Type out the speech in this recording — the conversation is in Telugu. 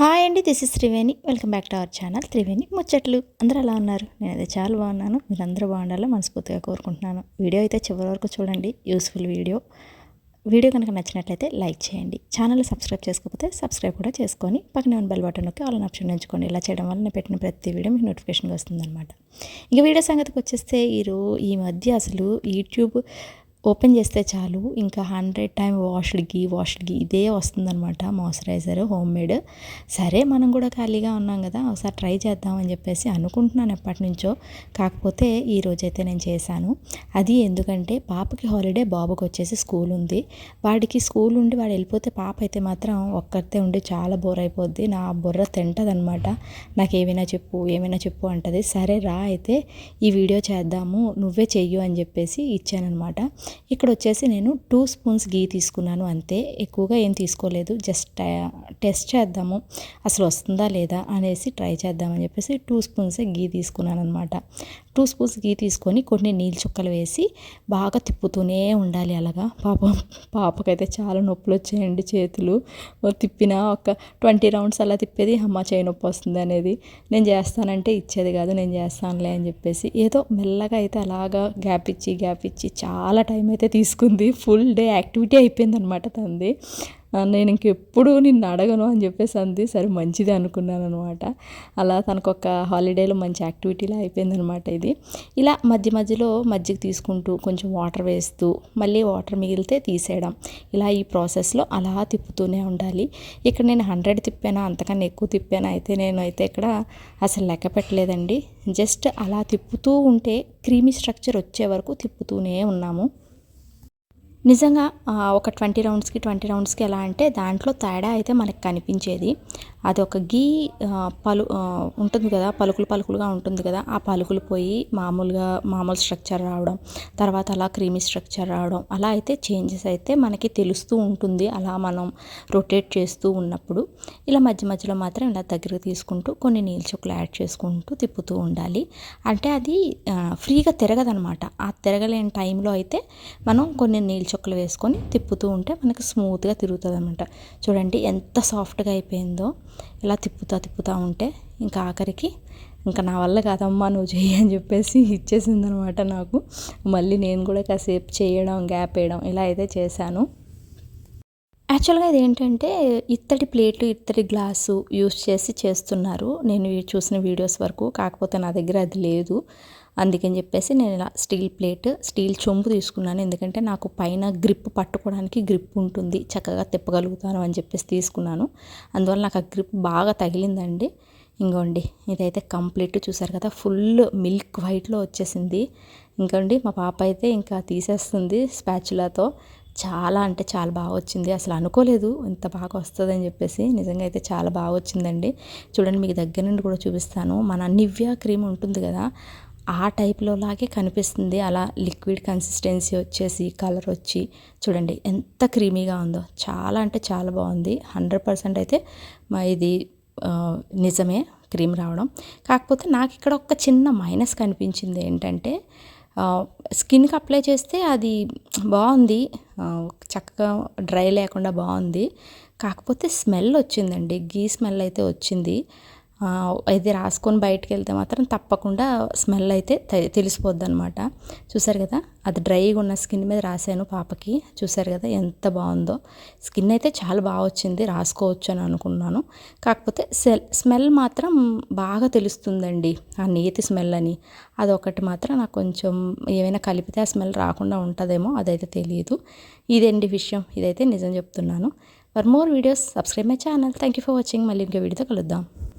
హాయ్ అండి this is Triveni. Welcome back to our channel Triveni ముచ్చట్లు. అందరూ అలా ఉన్నారు? నేనైతే చాలా బాగున్నాను. మీరు అందరూ బాగుండాలో మనస్ఫూర్తిగా కోరుకుంటున్నాను. వీడియో అయితే చివరి వరకు చూడండి. Useful video. వీడియో కనుక నచ్చినట్లయితే లైక్ చేయండి. ఛానల్ సబ్స్క్రైబ్ చేసుకోకపోతే సబ్స్క్రైబ్ కూడా చేసుకొని పక్కనే ఉన్న బెల్ బటన్ నొక్కి ఆల్ ఆప్షన్ ఎంచుకోండి ఇలా చేయడం వల్ల నేను పెట్టిన ప్రతి వీడియో మీకు నోటిఫికేషన్ వస్తుందన్నమాట. ఇక వీడియో సంగతికి వచ్చేస్తే ఈరో ఈ మధ్య అసలు యూట్యూబ్ ఓపెన్ చేస్తే చాలు. ఇంకా హండ్రెడ్ టైం వాష్డ్కి వాష్డ్కి ఇదే వస్తుందనమాట మాయిశ్చరైజర్ హోమ్ మేడ్. సరే మనం కూడా ఖాళీగా ఉన్నాం కదా ఒకసారి ట్రై చేద్దామని చెప్పేసి అనుకుంటున్నాను ఎప్పటి నుంచో కాకపోతే ఈ రోజైతే నేను చేశాను. అది ఎందుకంటే పాపకి హాలిడే బాబుకి వచ్చేసి స్కూల్ ఉంది. వాడికి స్కూల్ ఉండి వాడు వెళ్ళిపోతే పాప అయితే మాత్రం ఒక్కరితే ఉండి చాలా బోర్ అయిపోద్ది. నా బుర్ర తింటదనమాట నాకు ఏమైనా చెప్పు ఏమైనా చెప్పు అంటది. సరే రా అయితే ఈ వీడియో చేద్దాము నువ్వే చెయ్యు అని చెప్పేసి ఇచ్చానమాట ఇక్కడ వచ్చేసి నేను టూ స్పూన్స్ గీ తీసుకున్నాను అంతే. ఎక్కువగా ఏం తీసుకోలేదు. జస్ట్ టెస్ట్ చేద్దాము. అసలు వస్తుందా లేదా అనేసి ట్రై చేద్దామని చెప్పేసి టూ స్పూన్స్ గీ తీసుకున్నాను అనమాట టూ స్పూన్స్ గీ తీసుకొని కొన్ని నీళ్ళు చుక్కలు వేసి బాగా తిప్పుతూనే ఉండాలి అలాగా. పాపం పాపకైతే చాలా నొప్పులు వచ్చాయండి చేతులు. తిప్పిన ఒక ట్వంటీ రౌండ్స్ అలా తిప్పేది అమ్మ చేయి నొప్పి వస్తుంది అనేది. నేను చేస్తానంటే ఇచ్చేది కాదు నేను చేస్తానులే అని చెప్పేసి ఏదో మెల్లగా అయితే అలాగా గ్యాప్ ఇచ్చి గ్యాప్ ఇచ్చి చాలా టైం అయితే తీసుకుంది. ఫుల్ డే యాక్టివిటీ అయిపోయిందనమాట తంది నేను ఇంకెప్పుడు నిన్ను అడగను అని చెప్పేసి అంది. సరే మంచిది అనుకున్నాను అనమాట అలా తనకు ఒక హాలిడేలో మంచి యాక్టివిటీలా అయిపోయిందనమాట ఇది. ఇలా మధ్య మధ్యలో మజ్జిగ తీసుకుంటూ కొంచెం వాటర్ వేస్తూ మళ్ళీ వాటర్ మిగిలితే తీసేయడం. ఇలా ఈ ప్రాసెస్లో అలా తిప్పుతూనే ఉండాలి. ఇక్కడ నేను హండ్రెడ్ తిప్పానా? అంతకన్నా ఎక్కువ తిప్పానా? అయితే నేను అయితే ఇక్కడ అసలు లెక్క పెట్టలేదండి. జస్ట్ అలా తిప్పుతూ ఉంటే క్రీమీ స్ట్రక్చర్ వచ్చే వరకు తిప్పుతూనే ఉన్నాము. నిజంగా ఒక ట్వంటీ రౌండ్స్కి ట్వంటీ రౌండ్స్కి ఎలా అంటే దాంట్లో తేడా అయితే మనకు కనిపించేది. అది ఒక గీ పలు ఉంటుంది కదా పలుకులు పలుకులుగా ఉంటుంది కదా ఆ పలుకులు పోయి మామూలుగా మామూలు స్ట్రక్చర్ రావడం తర్వాత అలా క్రీమీ స్ట్రక్చర్ రావడం అలా అయితే చేంజెస్ అయితే మనకి తెలుస్తూ ఉంటుంది. అలా మనం రొటేట్ చేస్తూ ఉన్నప్పుడు ఇలా మధ్య మధ్యలో మాత్రం ఇలా దగ్గరకు తీసుకుంటూ కొన్ని నీళ్ళ చుక్కలు యాడ్ చేసుకుంటూ తిప్పుతూ ఉండాలి. అంటే అది ఫ్రీగా తిరగదనమాట. ఆ తిరగలేని టైంలో అయితే మనం కొన్ని నీళ్ళ చుక్కలు వేసుకొని తిప్పుతూ ఉంటే మనకి స్మూత్గా తిరుగుతుంది అనమాట చూడండి ఎంత సాఫ్ట్గా అయిపోయిందో. ఇలా తిప్పుతా తిప్పుతూ ఉంటే ఇంకా ఆఖరికి ఇంకా నా వల్ల కాదమ్మా నువ్వు చెయ్యి అని చెప్పేసి ఇచ్చేసింది అనమాట నాకు. మళ్ళీ నేను కూడా కాసేపు చేయడం గ్యాప్ వేయడం ఇలా అయితే చేశాను. యాక్చువల్గా ఇది ఏంటంటే ఇత్తడి ప్లేట్లు ఇత్తడి గ్లాసు యూస్ చేసి చేస్తున్నారు. నేను చూసిన వీడియోస్ వరకు కాకపోతే నా దగ్గర అది లేదు. అందుకని చెప్పేసి నేను ఇలా స్టీల్ ప్లేట్ స్టీల్ చెంబు తీసుకున్నాను. ఎందుకంటే నాకు పైన గ్రిప్ పట్టుకోవడానికి గ్రిప్ ఉంటుంది. చక్కగా తిప్పగలుగుతాను అని చెప్పేసి తీసుకున్నాను. అందువల్ల నాకు ఆ గ్రిప్ బాగా తగిలిందండి. ఇంకోండి ఇదైతే కంప్లీట్ చూసారు కదా ఫుల్ మిల్క్ వైట్లో వచ్చేసింది. ఇంకోండి మా పాప అయితే ఇంకా తీసేస్తుంది స్పాచులాతో. చాలా అంటే చాలా బాగా వచ్చింది. అసలు అనుకోలేదు ఇంత బాగా వస్తుందని చెప్పేసి నిజంగా అయితే చాలా బాగా వచ్చిందండి. చూడండి మీకు దగ్గర నుండి కూడా చూపిస్తాను. మన నివ్యా క్రీమ్ ఉంటుంది కదా ఆ టైప్లో లాగే కనిపిస్తుంది. అలా లిక్విడ్ కన్సిస్టెన్సీ వచ్చేసి కలర్ వచ్చి చూడండి ఎంత క్రీమీగా ఉందో. చాలా అంటే చాలా బాగుంది. హండ్రెడ్ పర్సెంట్ అయితే మా ఇది నిజమే క్రీమ్ రావడం. కాకపోతే నాకు ఇక్కడ ఒక చిన్న మైనస్ కనిపించింది ఏంటంటే స్కిన్కి అప్లై చేస్తే అది బాగుంది. చక్కగా డ్రై లేకుండా బాగుంది. కాకపోతే స్మెల్ వచ్చిందండి. గీ స్మెల్ అయితే వచ్చింది. ఇది రాసుకొని బయటకు వెళ్తే మాత్రం తప్పకుండా స్మెల్ అయితే తెలిసిపోద్ది అనమాట చూసారు కదా? అది డ్రైగా ఉన్న స్కిన్ మీద రాశాను పాపకి. చూసారు కదా? ఎంత బాగుందో. స్కిన్ అయితే చాలా బాగా వచ్చింది. రాసుకోవచ్చు అని అనుకున్నాను. కాకపోతే సెల్ స్మెల్ మాత్రం బాగా తెలుస్తుందండి ఆ నేతి స్మెల్ అని. అదొకటి మాత్రం నాకు కొంచెం ఏమైనా కలిపితే ఆ స్మెల్ రాకుండా ఉంటుందేమో అదైతే తెలియదు ఇదండి విషయం? ఇదైతే నిజం చెప్తున్నాను. For more videos subscribe my channel. Thank you for watching. మళ్ళీ ఇంకో వీడియోతో కలుద్దాం.